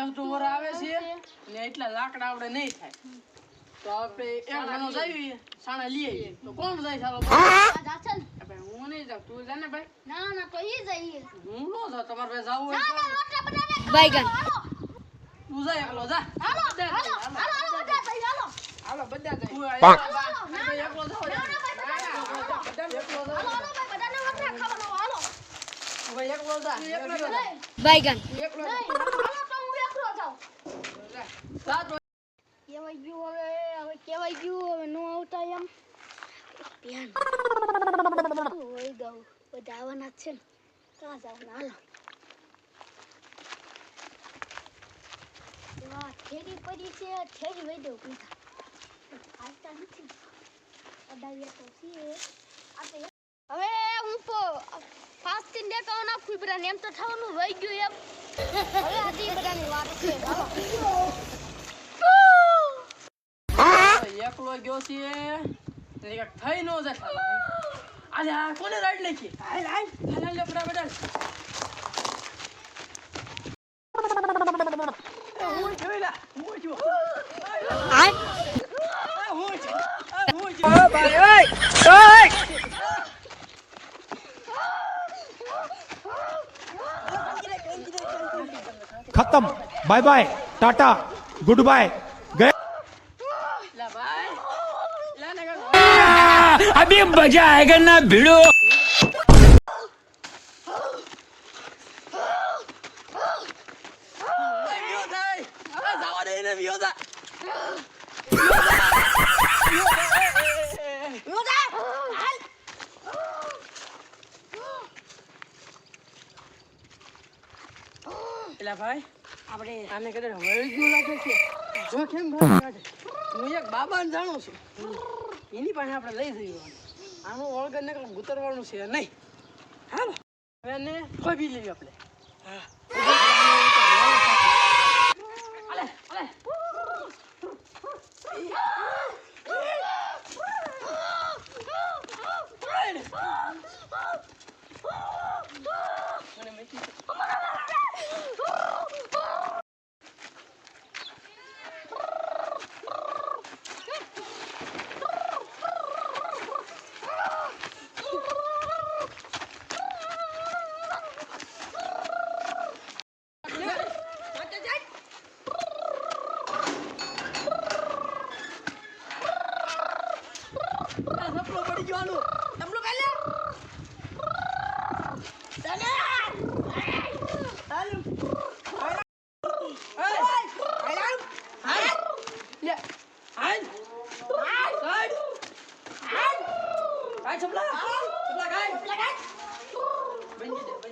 એક ડુંગર આવે છે ને એટલા લાકડા આપણે નહીં થાય. તો આપણે એક ઘણો જઈએ સાણા લઈએ આવીએ. તો કોણ જાય. ભાઈ? હું નહીં જાઉં તું જા ને ભાઈ. ના ના તો ઈ જઈએ હું નો જાઉં તમારે ભાઈ જાવું હોય ના તો ના રોટલા બધાને બાયગન. હાલો તું જા એકલો જા. હાલો હાલો હાલો હાલો. બધા જઈએ, હાલો હાલો બધા જાય તું. એકલો જા. ભાઈ એકલો જાઓ ના, ના, કેવાય ગયું હવે હવે કેવાય ગયું, હવે નો આવતા એમ. ધ્યાન હોય ગયું બધા આવવાના જ છે ને. કાં જવાના? હાલો. થેલી પડી છે થેલી વહી દઉં પીધા આવતા નથી. અડાવ્યા તો છીએ. આ તો એક- હવે હું પાંચથી દેખાવ નાખું બધાને. એમ તો થવાનું, વહી ગયું એમ. હવે આજી બધાની વાત છે. તો ગયો છે. એક થઈ નો જાય. અરે આ કોને રાઈડ નાખી? હાલ હાલ. હાલ હાલ લપડા બડા હું આ હું જો હું જો ખતમ. Bye bye tata good bye अभी मजा आएगा ना भिड़ो વિયો થાય. આ જવા દે ને વિયો થા. વિયો થા. હાલ. એલા ભાઈ આપણે આને કદાચ વળી ગયું લાગે છે જો કેમ ભાઈ કાઢે હું એક બાબાને જાણું છું એની પાસે આપણે લઈ જઈએ આનું ઓળગર ને ગુતરવાનું છે નહીં હાલો હવે એને ખોબી લઈએ આપણે મને મેથી સપનો પડી ગયો આનું સપનો કાલે बाबा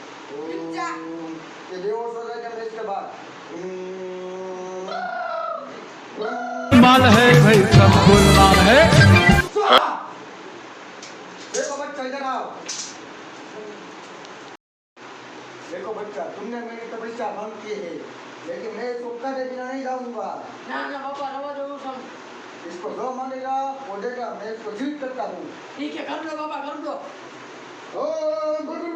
ये माल है भाई सब कुल माल है। देखो बच्चा इधर आओ देखो बच्चा तुमने मेरी तपस्या भंग की है लेकिन मैं तुमका दे बिना नहीं जाऊँगा। ना ना पापा रवा दो सब इसको जो मानेगा वो देगा मैं इसको जीत करता हूँ। ठीक है कर लो पापा कर दो। ओ गुरु